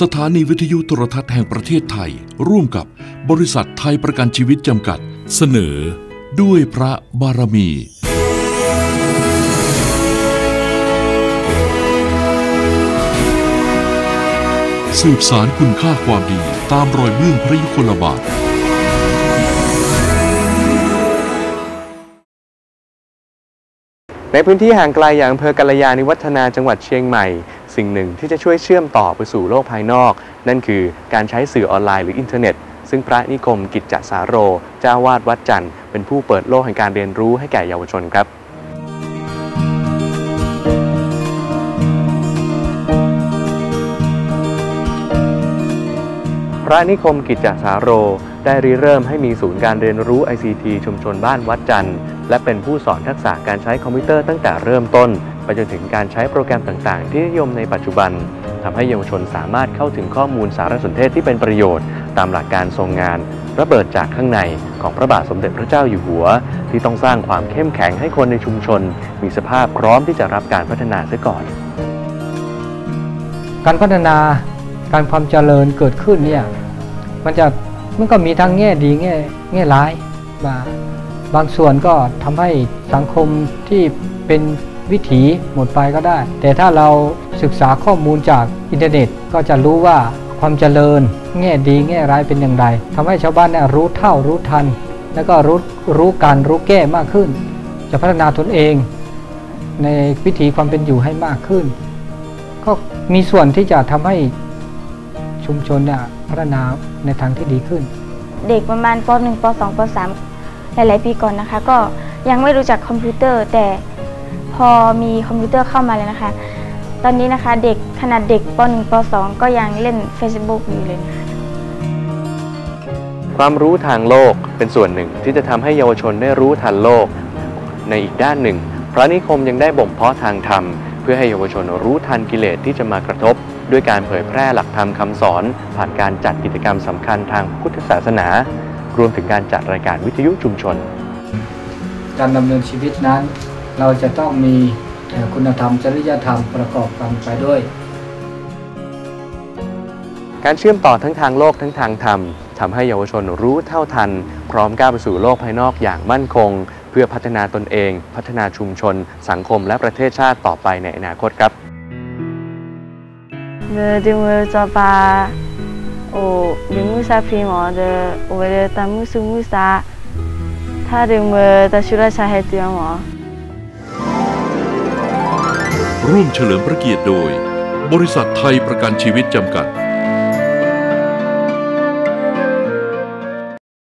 สถานีวิทยุโทรทัศน์แห่งประเทศไทย ร่วมกับบริษัทไทยประกันชีวิตจำกัด เสนอ ด้วยพระบารมี สืบสารคุณค่าความดีตามรอยเบื้องพระยุคลบาท ในพื้นที่ห่างไกลอย่างอำเภอกัลยาณิวัฒนาจังหวัดเชียงใหม่ สิ่งหนึ่งที่จะช่วยเชื่อมต่อไปสู่โลกภายนอก นั่นคือการใช้สื่อออนไลน์หรืออินเทอร์เน็ต ซึ่งพระนิคมกิจจสาโร เจ้าวาดวัดจันทร์เป็นผู้เปิดโลกแห่งการเรียนรู้ให้แก่เยาวชนครับพระนิคมกิจจสาโร ได้ริเริ่มให้มีศูนย์การเรียนรู้ ICT ชุมชนบ้านวัดจันทร์และเป็นผู้สอนทักษะการใช้คอมพิวเตอร์ตั้งแต่เริ่มต้น ไปจนถึงการใช้โปรแกรมต่าง ๆ ที่นิยมในปัจจุบันทำให้เยาวชนสามารถเข้าถึงข้อมูลสารสนเทศที่เป็นประโยชน์ ตามหลักการทรงงาน ระเบิดจากข้างในของพระบาทสมเด็จพระเจ้าอยู่หัว ที่ต้องสร้างความเข้มแข็งให้คนในชุมชน มีสภาพพร้อมที่จะรับการพัฒนาเสียก่อน การพัฒนาการความเจริญเกิดขึ้นเนี่ยมันจะ มันก็มีทั้งแง่ดีแง่แง่ร้ายมาบางส่วนก็ทำให้สังคมที่เป็นวิถีหมดไปก็ได้ แต่ถ้าเราศึกษาข้อมูลจากอินเทอร์เน็ตก็จะรู้ว่าความเจริญ แง่ดีแง่ร้ายเป็นอย่างไรทำให้ชาวบ้านเนี่ยรู้เท่ารู้ทัน แล้วก็รู้รู้การรู้แก้มากขึ้น จะพัฒนาตนเอง ในวิถีความเป็นอยู่ให้มากขึ้น ก็มีส่วนที่จะทำให้ ชุมชนเนี่ยพัฒนาในทางที่ดีขึ้น เด็กประมาณป .1 ป .2 ป .3 หลาย ๆ ปีก่อนนะคะ ก็ยังไม่รู้จักคอมพิวเตอร์ แต่พอมีคอมพิวเตอร์เข้ามาเลยนะคะ ตอนนี้นะคะเด็กขนาดเด็กป .1 ป .2 ก็ยังเล่น Facebook อยู่เลยนะคะความรู้ทางโลกเป็นส่วนหนึ่งที่จะทำให้เยาวชนได้รู้ทันโลก ในอีกด้านหนึ่ง พระนิคมยังได้บ่มเพาะทางธรรม เพื่อให้เยาวชนรู้ทันกิเลสที่จะมากระทบ ด้วยการเผยแพร่หลักธรรมคำสอน ผ่านการจัดกิจกรรมสำคัญทางพุทธศาสนา รวมถึงการจัดรายการวิทยุชุมชน การดำเนินชีวิตนั้น เราจะต้องมีคุณธรรมจริยธรรมประกอบกันไปด้วย การเชื่อมต่อทั้งทางโลกทั้งทางธรรมทำให้เยาวชนรู้เท่าทัน พร้อมก้าวไปสู่โลกภายนอกอย่างมั่นคง พื่อพัฒนาตนเอง พัฒนาชุมชน สังคมและประเทศชาติต่อไปในอนาคตครับ We de we ba o de musa phi mo de o de ta musu musa tha de we ta shura cha he ti mo ร่วมเฉลิมพระเกียรติโดย บริษัทไทยประกันชีวิตจำกัด